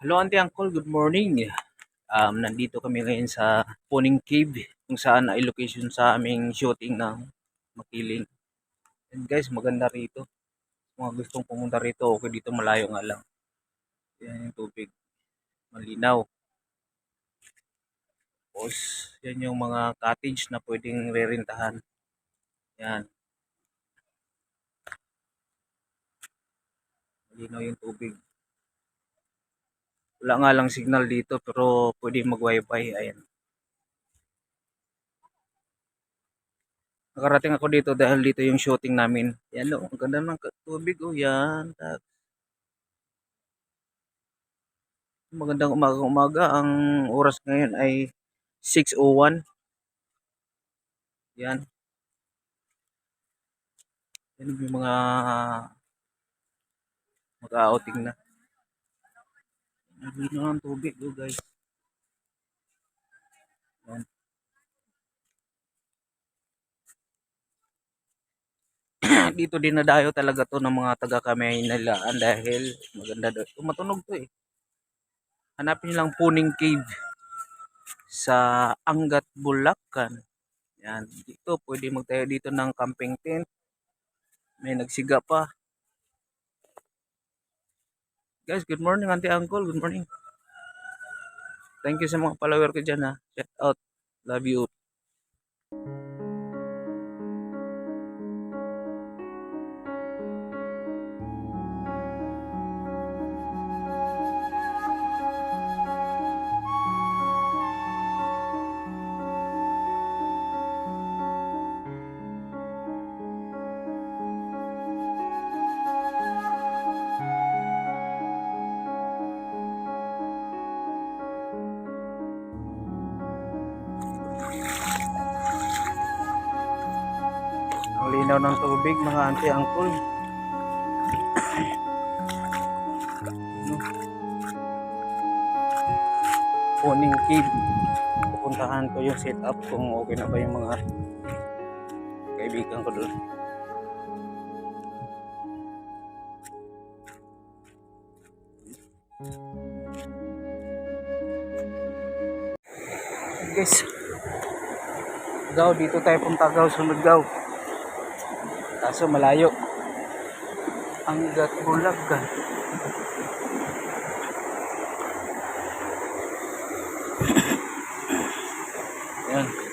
Hello Auntie Uncle, good morning. Um, nandito kami ngayon sa Puning Cave kung saan ay location sa aming shooting ng Makiling. And guys, maganda rito. Mga gustong pumunta rito, okay dito malayo nga lang. Yan yung tubig. Malinaw. Tapos, yan yung mga cottage na pwedeng rerentahan. Yan. Malinaw yung tubig. Wala nga lang signal dito pero pwede mag wifi. Ayan. Nakarating ako dito dahil dito yung shooting namin. Yan o, ang ganda ng tubig o yan. Tapos, Magandang umaga umaga. Ang oras ngayon ay 6.01. Yan. Yan yung mga mag-outing na. Nabino ng tubig o guys. Yan. dito din nadayo talaga to ng mga taga kamay nilaan dahil maganda daw. Tumatunog to eh. Hanapin lang Puning Cave sa Angat, Bulacan. Yan. Dito pwede magtayo dito ng camping tent. May nagsiga pa. Guys, good morning Auntie Uncle. Good morning. Thank you sa mga follower ko dyan ha. Shout out. Love you. Linaw ng tubig mga auntie uncle. Puning cave. Pupuntahan ko yung setup kung okay na ba yung mga kaibigan ko doon. Guys, Gaw, dito tayo punta gaw, sunod gaw. Kaso malayo. Hanggat Bulacan. Ayan.